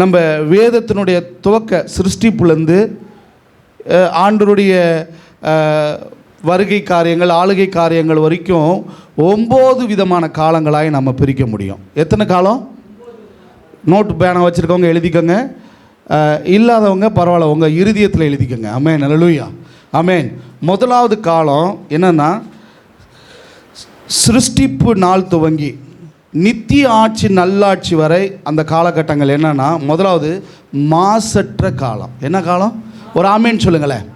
நம்ம வேதத்தினுடைய துவக்க சிருஷ்டிப்புலேருந்து ஆண்டருடைய வருகை காரியங்கள் ஆளுகை காரியங்கள் வரைக்கும் ஒம்பது விதமான காலங்களாய் நம்ம பிரிக்க முடியும். எத்தனை காலம்? நோட்டு பேனை வச்சுருக்கவங்க எழுதிக்கோங்க. இல்லாதவங்க பரவாயில்ல உங்கள் இறுதியத்தில் எழுதிக்கோங்க. அமேன் நல்லலுயா அமேன் முதலாவது காலம் என்னென்னா சிருஷ்டிப்பு நாள் துவங்கி நித்திய ஆட்சி நல்லாட்சி வரை அந்த காலகட்டங்கள் என்னன்னா முதலாவது மாசற்ற காலம். என்ன காலம்? ஒரு ஆமேன்னு சொல்லுங்களேன்.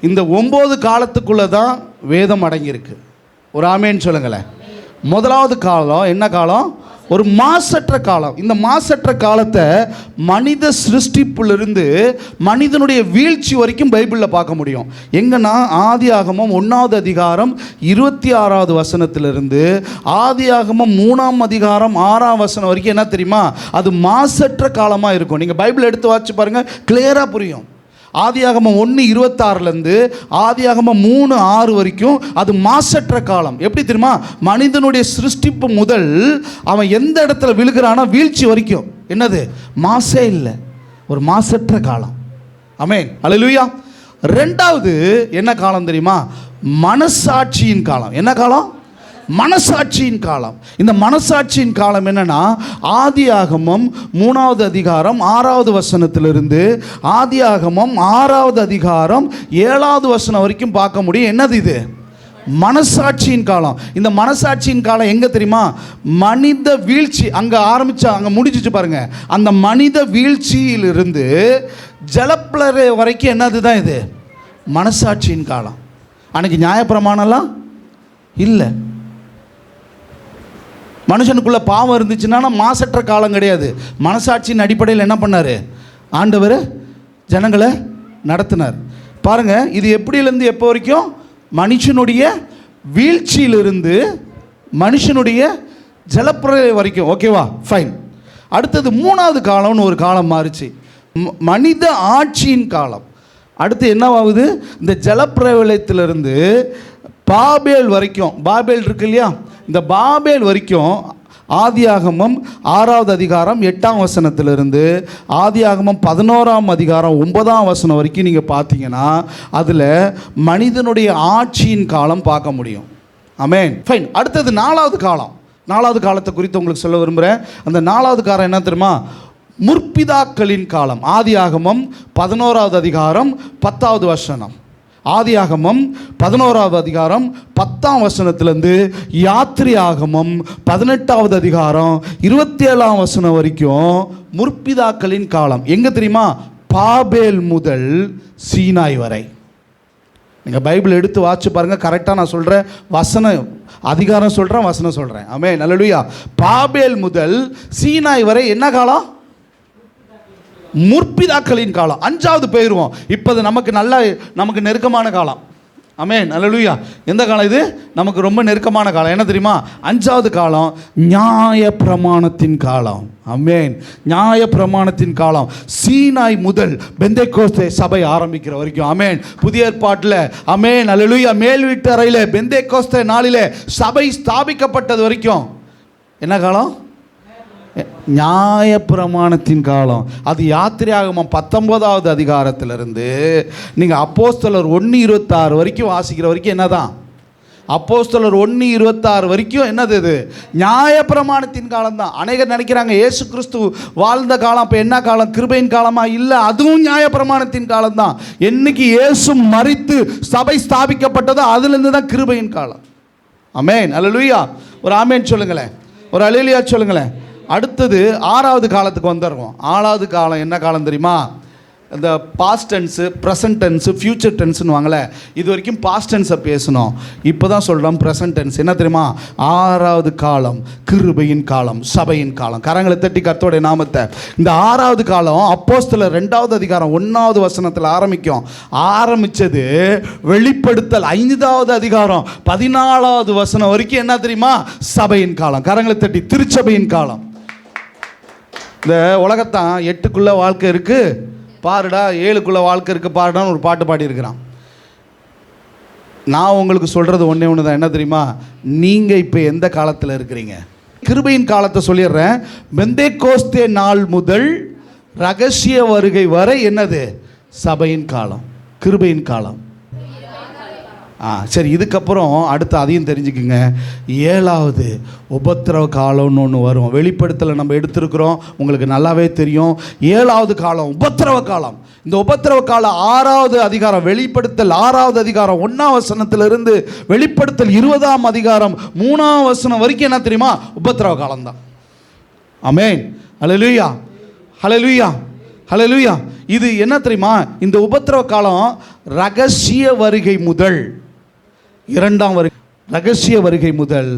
இந்த ஒம்பது காலத்துக்குள்ளே தான் வேதம் அடங்கியிருக்கு. ஒரு ஆமேன்னு சொல்லுங்களேன். முதலாவது காலம் என்ன காலம்? ஒரு மாசற்ற காலம். இந்த மாசற்ற காலத்தை மனித சிருஷ்டிப்புலேருந்து மனிதனுடைய வீழ்ச்சி வரைக்கும் பைபிளில் பார்க்க முடியும். எங்கன்னா ஆதி ஆகமம் ஒன்றாவது அதிகாரம் இருபத்தி ஆறாவது வசனத்திலிருந்து ஆதி ஆகமம் மூணாம் அதிகாரம் ஆறாம் வசனம் வரைக்கும் என்ன தெரியுமா? அது மாசற்ற காலமாக இருக்கும். நீங்கள் பைபிள் எடுத்து வாச்சு பாருங்கள் கிளியராக புரியும். ஆதியாகமம் ஒன்று இருபத்தாறுலேருந்து ஆதியாகமம் மூணு ஆறு வரைக்கும் அது மாசற்ற காலம். எப்படி தெரியுமா? மனிதனுடைய சிருஷ்டிப்பு முதல் அவன் எந்த இடத்துல விழுகிறானோ வீழ்ச்சி வரைக்கும். என்னது? மாசே இல்லை. ஒரு மாசற்ற காலம். அமேன் அல்லேலூயா ரெண்டாவது என்ன காலம் தெரியுமா? மனசாட்சியின் காலம். என்ன காலம்? மனசாட்சியின் காலம். இந்த மனசாட்சியின் காலம் என்னன்னா ஆதி ஆகமம் மூணாவது அதிகாரம் ஆறாவது வசனத்திலிருந்து ஆதி ஆகமம் ஆறாவது அதிகாரம் ஏழாவது வசனம் வரைக்கும் பார்க்க முடியும். என்னது இது? மனசாட்சியின் காலம். இந்த மனசாட்சியின் காலம் எங்க தெரியுமா? மனித வீழ்ச்சி. அங்க ஆரம்பிச்சா அங்க முடிஞ்சிச்சு பாருங்க. அந்த மனித வீழ்ச்சியிலிருந்து ஜலப்பிளரை வரைக்கும் என்னது தான் இது? மனசாட்சியின் காலம். அன்னைக்கு நியாயப்பிரமாணம்லாம்? இல்லை. மனுஷனுக்குள்ளே பாவம் இருந்துச்சுன்னா மாசற்ற காலம் கிடையாது. மனசாட்சியின் அடிப்படையில் என்ன பண்ணார்? ஆண்டவர் ஜனங்களை நடத்தினார். பாருங்க இது எப்படியிலேருந்து எப்போ வரைக்கும்? மனுஷனுடைய வீழ்ச்சியிலிருந்து மனுஷனுடைய ஜலப்புறை வரைக்கும். ஓகேவா ஃபைன் அடுத்தது மூணாவது காலம்னு ஒரு காலம் மாறுச்சு. ம- மனித ஆட்சியின் காலம். அடுத்து என்னவாகுது? இந்த ஜலப்பிரவலயத்திலிருந்து பாபேல் வரைக்கும். பாபேல் இருக்கு இல்லையா? இந்த பாபேல் வரைக்கும் ஆதியாகமம் ஆறாவது அதிகாரம் எட்டாம் வசனத்திலிருந்து ஆதியாகமம் பதினோராம் அதிகாரம் ஒன்பதாம் வசனம் வரைக்கும் நீங்கள் பார்த்தீங்கன்னா அதில் மனிதனுடைய ஆட்சியின் காலம் பார்க்க முடியும். அமேன் ஃபைன் அடுத்தது நாலாவது காலம். நாலாவது காலத்தை குறித்து உங்களுக்கு சொல்ல விரும்புகிறேன் அந்த நாலாவது காலம் என்ன தெரியுமா? முற்பிதாக்களின் காலம். ஆதியாகமம் பதினோராவது அதிகாரம் பத்தாவது வசனம். ஆதியாகமம் பதினோராவது அதிகாரம் பத்தாம் வசனத்திலேருந்து யாத்திரை ஆகமம் பதினெட்டாவது அதிகாரம் இருபத்தி ஏழாம் வசனம் வரைக்கும் முற்பிதாக்களின் காலம். எங்கே தெரியுமா? பாபேல் முதல் சீனாய் வரை. நீங்கள் பைபிள் எடுத்து வாட்சி பாருங்கள் கரெக்டாக நான் சொல்கிறேன் வசனம் அதிகாரம் சொல்கிறேன் வசனம் சொல்கிறேன் ஆமே நல்லலுயா பாபேல் முதல் சீனாய் வரை என்ன காலம்? முற்பிதாக்களின் காலம். அஞ்சாவது போயிடுவோம் இப்போ அது நமக்கு நல்லா நமக்கு நெருக்கமான காலம். அமேன் அல்லேலூயா. எந்த காலம் இது? நமக்கு ரொம்ப நெருக்கமான காலம். என்ன தெரியுமா? அஞ்சாவது காலம் நியாய பிரமாணத்தின் காலம். அமேன் நியாய பிரமாணத்தின் காலம். சீனாய் முதல் பெந்தைக்கோஸ்தே சபை ஆரம்பிக்கிற வரைக்கும். அமேன் புதிய ஏற்பாட்டில். அமேன் அலலுயா மேல் வீட்டு அறையில் பெந்தைக்கோஸ்தே நாளில் சபை ஸ்தாபிக்கப்பட்டது வரைக்கும். என்ன காலம்? நியாயப்பிரமாணத்தின் காலம். அது யாத்திரையாகமம் பத்தொன்பதாவது அதிகாரத்திலிருந்து நீங்கள் அப்போஸ்தலர் ஒன்று இருபத்தாறு வரைக்கும் வாசிக்கிற வரைக்கும் என்னதான்? அப்போஸ்தலர் ஒன்று இருபத்தாறு வரைக்கும் என்னது இது? நியாயப்பிரமாணத்தின் காலம் தான் அநேகர் நினைக்கிறாங்க ஏசு கிறிஸ்து வாழ்ந்த காலம் இப்போ என்ன காலம்? கிருபையின் காலமா? இல்லை அதுவும் நியாயப்பிரமாணத்தின் காலம் தான் என்னைக்கு இயேசு மறித்து சபை ஸ்தாபிக்கப்பட்டதோ அதுலேருந்து தான் கிருபையின் காலம். அமேன் அல்லேலூயா ஒரு ஆமேன் சொல்லுங்களேன். ஒரு அலுலியா சொல்லுங்களேன். அடுத்தது ஆறாவது காலத்துக்கு வந்துடுறோம். ஆறாவது காலம் என்ன காலம் தெரியுமா? இந்த past tense present tense future டென்ஸ்னு வாங்கலை இது வரைக்கும் பாஸ்ட் டென்ஸை பேசணும் இப்போ தான் சொல்கிறோம் ப்ரெசன்ட் டென்ஸ் என்ன தெரியுமா? ஆறாவது காலம் கிருபையின் காலம் சபையின் காலம். கரங்களை தட்டி கர்த்தருடைய நாமத்தை. இந்த ஆறாவது காலம் அப்போஸ்தில் ரெண்டாவது அதிகாரம் ஒன்றாவது வசனத்தில் ஆரம்பிக்கும். ஆரம்பித்தது வெளிப்படுத்தல் ஐந்தாவது அதிகாரம் பதினாலாவது வசனம் வரைக்கும் என்ன தெரியுமா? சபையின் காலம். கரங்களை தட்டி திருச்சபையின் காலம். இந்த உலகத்தான் எட்டுக்குள்ள வாழ்க்கை இருக்குது பாருடா ஏழுக்குள்ளே வாழ்க்கை இருக்குது பாருடான்னு ஒரு பாட்டு பாடியிருக்கிறான். நான் உங்களுக்கு சொல்கிறது ஒன்றே ஒன்று தான் என்ன தெரியுமா? நீங்கள் இப்போ எந்த காலத்தில் இருக்கிறீங்க? கிருபையின் காலத்தை சொல்லிடுறேன். மெந்தே கோஸ்தே நாள் முதல் ரகசிய வருகை வரை என்னது? சபையின் காலம் கிருபையின் காலம். ஆ சரி இதுக்கப்புறம் அடுத்து அதையும் தெரிஞ்சுக்குங்க. ஏழாவது உபத்திரவ காலம்னு ஒன்று வரும். வெளிப்படுத்தலை நம்ம எடுத்திருக்கிறோம். உங்களுக்கு நல்லாவே தெரியும். ஏழாவது காலம் உபத்திரவ காலம். இந்த உபத்திரவ காலம் ஆறாவது அதிகாரம் வெளிப்படுத்தல் ஆறாவது அதிகாரம் ஒன்றாம் வசனத்திலிருந்து வெளிப்படுத்தல் இருபதாம் அதிகாரம் மூணாம் வசனம் வரைக்கும் என்ன தெரியுமா? உபத்திரவ காலம் தான் அமேன் ஹalleluya ஹலோ ஹalleluya இது என்ன தெரியுமா? இந்த உபத்திரவ காலம் ரகசிய வருகை முதல். இரண்டாம் வருகை ரகசிய வருகை முதல்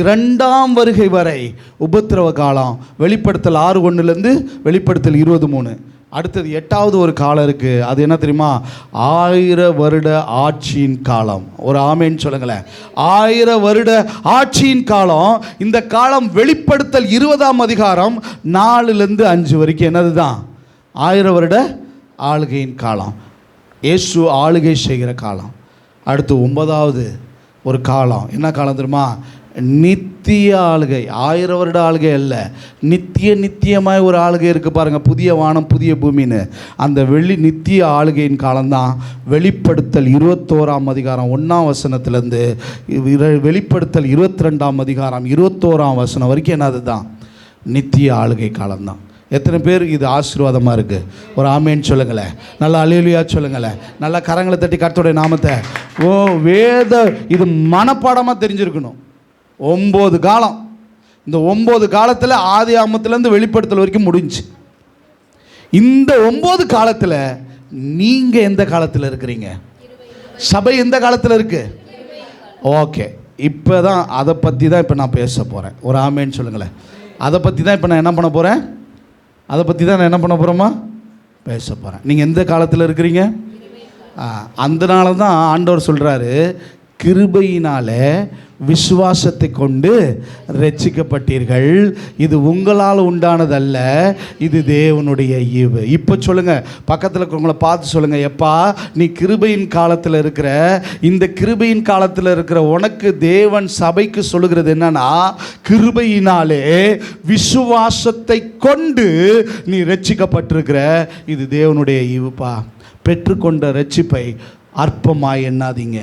இரண்டாம் வருகை வரை உபத்திரவ காலம். வெளிப்படுத்தல் ஆறு ஒன்றுலேருந்து வெளிப்படுத்தல் இருபது மூணு. அடுத்தது எட்டாவது ஒரு காலம் இருக்குது அது என்ன தெரியுமா? ஆயிர வருட ஆட்சியின் காலம். ஒரு ஆமேன்னு சொல்லுங்களேன். ஆயிர வருட ஆட்சியின் காலம். இந்த காலம் வெளிப்படுத்தல் இருபதாம் அதிகாரம் நாலுலேருந்து அஞ்சு வரைக்கும் என்னது தான் ஆயிர வருட ஆளுகையின் காலம். இயேசு ஆளுகை செய்கிற காலம். அடுத்து ஒன்பதாவது ஒரு காலம். என்ன காலம் தெரியுமா? நித்திய ஆளுகை. ஆயிரம் வருட ஆளுகை அல்ல. நித்திய நித்தியமாய் ஒரு ஆளுகை இருக்குது பாருங்கள் புதிய வானம் புதிய பூமின்னு. அந்த வெளி நித்திய ஆளுகையின் காலம்தான். வெளிப்படுத்தல் இருபத்தோராம் அதிகாரம் ஒன்றாம் வசனத்துலேருந்து வெளிப்படுத்தல் இருபத்தி ரெண்டாம் அதிகாரம் இருபத்தோராம் வசனம் வரைக்கும் என்னது தான் நித்திய ஆளுகை காலம்தான். எத்தனை பேர் இது ஆசீர்வாதமாக இருக்குது ஒரு ஆமேன்னு சொல்லுங்களேன். நல்லா அலையிலியா சொல்லுங்களேன். நல்லா கரங்களை தட்டி கர்த்தருடைய நாமத்தை. ஓ வேத இது மனப்பாடமாக தெரிஞ்சிருக்கணும். ஒம்பது காலம். இந்த ஒம்பது காலத்தில் ஆதி ஆமத்துலேருந்து வெளிப்படுத்தல் வரைக்கும் முடிஞ்சு. இந்த ஒம்பது காலத்தில் நீங்கள் எந்த காலத்தில் இருக்கிறீங்க? சபை எந்த காலத்தில் இருக்குது ஓகே. இப்போ தான் அதை பற்றி தான் இப்போ நான் பேச போகிறேன் ஒரு ஆமேன்னு சொல்லுங்களேன். அதை பற்றி தான் இப்போ நான் என்ன பண்ண போகிறேன் அதை பற்றி தான் நான் என்ன பண்ண போகிறோமா பேச போகிறேன் நீங்கள் எந்த காலத்தில் இருக்கிறீங்க? அந்த அதனால தான் ஆண்டவர் சொல்கிறாரு கிருபையினால விசுவாசத்தை கொண்டு ரட்சிக்கப்பட்டீர்கள். இது உங்களால் உண்டானதல்ல இது தேவனுடைய ஈவு. இப்போ சொல்லுங்கள் பக்கத்தில் இருக்கிறவங்கள பார்த்து சொல்லுங்கள் எப்பா நீ கிருபையின் காலத்தில் இருக்கிற இந்த கிருபையின் காலத்தில் இருக்கிற உனக்கு தேவன் சபைக்கு சொல்லுகிறது என்னன்னா கிருபையினாலே விசுவாசத்தை கொண்டு நீ ரட்சிக்கப்பட்டிருக்கிற இது தேவனுடைய ஈவுப்பா. பெற்றுக்கொண்ட ரட்சிப்பை அற்பமாக எண்ணாதீங்க.